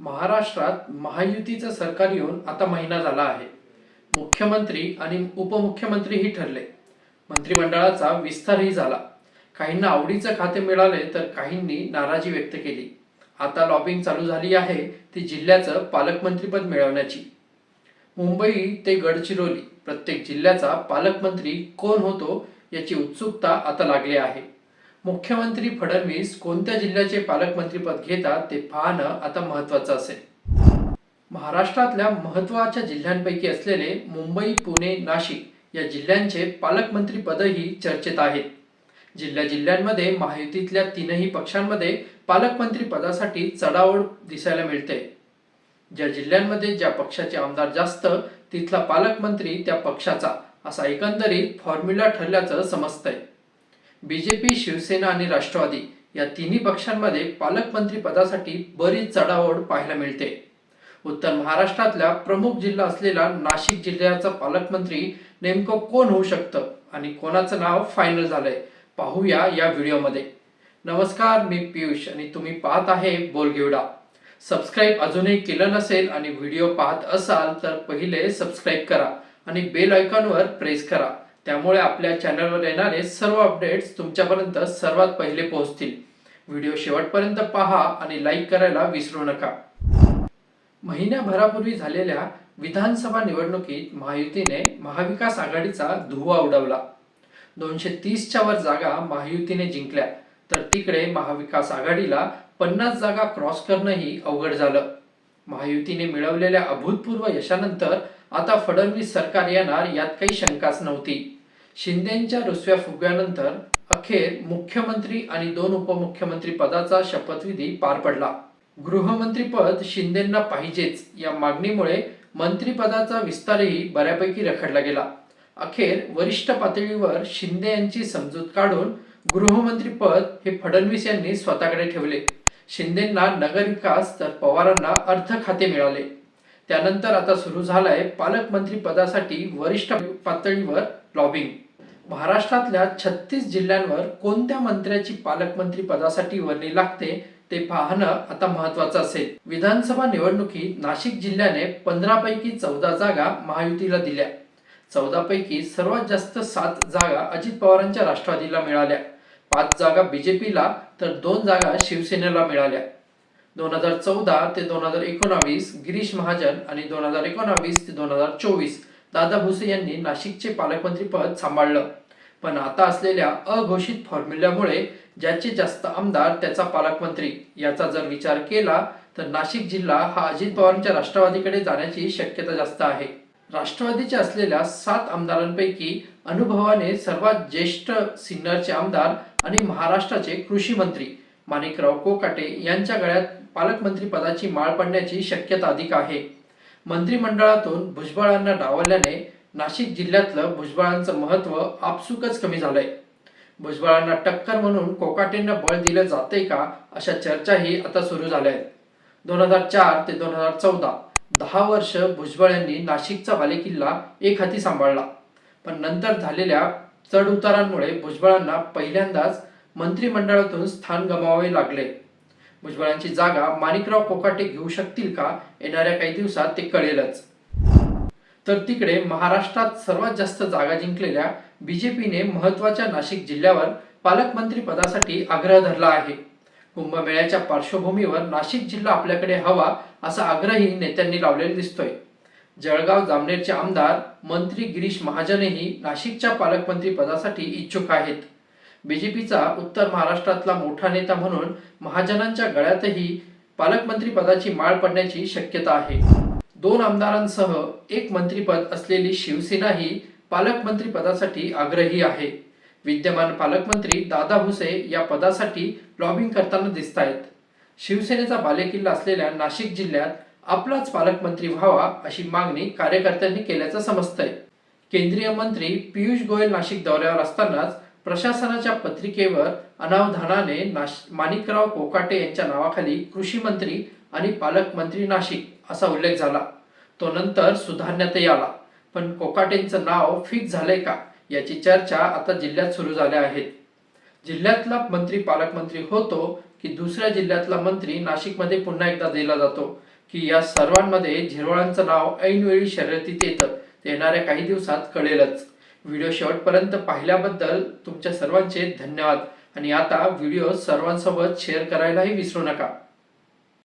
महाराष्ट्रात महायुतीचं सरकार येऊन आता महिना झाला आहे. मुख्यमंत्री आणि उपमुख्यमंत्रीही ठरले. मंत्रिमंडळाचा विस्तारही झाला. काहींना आवडीचं खाते मिळाले तर काहींनी नाराजी व्यक्त केली. आता लॉबिंग चालू झाली आहे ती जिल्ह्याचं पालकमंत्रीपद मिळवण्याची. मुंबई ते गडचिरोली प्रत्येक जिल्ह्याचा पालकमंत्री कोण होतो याची उत्सुकता आता लागली आहे. मुख्यमंत्री फडणवीस कोणत्या जिल्ह्याचे पालकमंत्रीपद घेतात ते पाहणं आता महत्वाचं असेल. महाराष्ट्रातल्या महत्त्वाच्या जिल्ह्यांपैकी असलेले मुंबई पुणे नाशिक या जिल्ह्यांचे पालकमंत्री पदही चर्चेत आहेत. जिल्ह्या जिल्ह्यांमध्ये महायुतीतल्या तीनही पक्षांमध्ये पालकमंत्री पदासाठी चढाओढ दिसायला मिळते. ज्या जिल्ह्यांमध्ये ज्या पक्षाचे आमदार जास्त तिथला पालकमंत्री त्या पक्षाचा असा एकंदरीत फॉर्म्युला ठरल्याचं समजतंय. बीजेपी शिवसेना आणि राष्ट्रवादी या तिन्ही पक्षांमध्ये पालकमंत्री पदासाठी बरीच चढाओढ पाहायला मिळते. उत्तर महाराष्ट्रातल्या प्रमुख जिल्हा असलेला नाशिक जिल्ह्याचा पालकमंत्री नेमकं कोण होऊ शकतं आणि कोणाचं नाव फायनल झालंय पाहूया या व्हिडिओमध्ये. नमस्कार मी पियुष आणि तुम्ही पाहत आहे बोलगेवडा. सबस्क्राईब अजूनही केलं नसेल आणि व्हिडिओ पाहत असाल तर पहिले सबस्क्राईब करा आणि बेल आयकॉनवर प्रेस करा. त्यामुळे आपल्या चॅनलवर येणारे सर्व अपडेट्स तुमच्यापर्यंत सर्वात पहिले पोहोचतील. व्हिडिओ शेवटपर्यंत पहा आणि लाईक करायला विसरू नका. महिन्याभरापूर्वी झालेल्या विधानसभा निवडणुकीत महायुतीने महाविकास आघाडीचा धुवा उडवला. दोनशे तीसच्या वर जागा महायुतीने जिंकल्या. तर तिकडे महाविकास आघाडीला पन्नास जागा क्रॉस करणंही अवघड झालं. महायुतीने मिळवलेल्या अभूतपूर्व यशानंतर आता फडणवीस सरकार येणार यात काही शंकाच नव्हती. शिंदेच्या रुसव्या फुग्यानंतर अखेर मुख्यमंत्री आणि दोन उपमुख्यमंत्री पदाचा शपथविधी पार पडला. गृहमंत्रीपद शिंदेंना पाहिजेच या मागणीमुळे मंत्रिपदाचा विस्तारही बऱ्यापैकी रखडला गेला. अखेर वरिष्ठ पातळीवर शिंदे यांची समजूत काढून गृहमंत्रीपद हे फडणवीस यांनी स्वतःकडे ठेवले. शिंदेंना नगरविकास तर पवारांना अर्थ खाते मिळाले. त्यानंतर आता सुरू झालाय पालकमंत्री पदासाठी वरिष्ठ पातळीवर लॉबिंग महाराष्ट्रातल्या छत्तीस जिल्ह्यांवर कोणत्या मंत्र्याची पालकमंत्री पदासाठी वर्णी लागते ते पाहणं आता महत्वाचं असेल. विधानसभा निवडणुकीत नाशिक जिल्ह्याने पंधरा पैकी चौदा जागा महायुतीला दिल्या. चौदा पैकी सर्वात जास्त सात जागा अजित पवारांच्या राष्ट्रवादीला मिळाल्या. पाच जागा बीजेपीला तर दोन जागा शिवसेनेला मिळाल्या. दोन हजार चौदा ते दोन हजार एकोणावीस गिरीश महाजन आणि दोन हजार एकोणावीस ते दोन हजार चोवीस दादा भुसे यांनी नाशिकचे पालकमंत्री पद सांभाळलं. पण आता असलेल्या अघोषित फॉर्म्युल्यामुळे ज्याचे जास्त आमदार त्याचा पालकमंत्री. याचा जर विचार केला तर नाशिक जिल्हा हा अजित पवारांच्या राष्ट्रवादीकडे जाण्याची शक्यता जास्त आहे. राष्ट्रवादीचे असलेल्या सात आमदारांपैकी अनुभवाने सर्वात ज्येष्ठ सिन्नरचे आमदार आणि महाराष्ट्राचे कृषी मंत्री. माणिकराव कोकाटे यांच्या गळ्यात पालकमंत्री पदाची माळ पडण्याची शक्यता अधिक आहे. मंत्रिमंडळातून भुजबळांना डावलल्याने नाशिक जिल्ह्यातलं भुजबळांचं महत्त्व आपसुकच कमी झालंय. भुजबळांना टक्कर म्हणून कोकाटेंना बळ दिलं जाते का अशा चर्चाही आता सुरू झाल्या आहेत दोन हजार चार ते दोन हजार चौदा दहा वर्ष भुजबळ यांनी नाशिकचा बालेकिल्ला एक हाती सांभाळला. पण नंतर झालेल्या चढ उतारांमुळे भुजबळांना पहिल्यांदाच मंत्रिमंडळातून स्थान गमावावे लागले. भुजबळांची जागा माणिकराव कोकाटे घेऊ शकतील का? येणाऱ्या काही दिवसात ते कळेलच. तर तिकडे महाराष्ट्रात सर्वात जास्त जागा जिंकलेल्या बीजेपीने महत्त्वाच्या नाशिक जिल्ह्यावर पालकमंत्री पदासाठी आग्रह धरला आहे. कुंभमेळ्याच्या पार्श्वभूमीवर नाशिक जिल्हा आपल्याकडे हवा असा आग्रही नेत्यांनी लावलेला दिसतोय. जळगाव जामनेरचे आमदार मंत्री गिरीश महाजनही नाशिकच्या पालकमंत्री पदासाठी इच्छुक आहेत. बीजेपीचा उत्तर महाराष्ट्रातला मोठा नेता म्हणून महाजनांच्या गळ्यातही पालकमंत्री पदाची माळ पडण्याची शक्यता आहे. दोन आमदारांसह एक मंत्रीपद असलेली शिवसेनाही पालकमंत्री पदासाठी आग्रही आहे. विद्यमान पालकमंत्री दादा भुसे या पदासाठी लॉबिंग करताना दिसत आहेत शिवसेनेचा बालेकिल्ला असलेल्या नाशिक जिल्ह्यात आपलाच पालकमंत्री व्हावा अशी मागणी कार्यकर्त्यांनी केल्याचं समजतंय. केंद्रीय मंत्री पियुष गोयल नाशिक दौऱ्यावर असतानाच प्रशासनाच्या पत्रिकेवर अनावधानाने नाश माणिकराव कोकाटे यांच्या नावाखाली कृषी मंत्री आणि पालकमंत्री नाशिक असा उल्लेख झाला. तो नंतर सुधारण्यातही आला. पण कोकाटेंचं नाव फिक्स झालंय का याची चर्चा आता जिल्ह्यात सुरू झाल्या आहेत. जिल्ह्यातला मंत्री पालकमंत्री होतो की दुसऱ्या जिल्ह्यातला मंत्री नाशिकमध्ये पुन्हा एकदा दिला जातो की या सर्वांमध्ये झिरवळांचं नाव ऐनवेळी शर्यतीत येतं. ते येणाऱ्या काही दिवसात कळेलच. व्हिडिओ शेवटपर्यंत पाहिल्याबद्दल तुमच्या सर्वांचे धन्यवाद. आणि आता व्हिडिओ सर्वांसोबत शेअर करायलाही विसरू नका.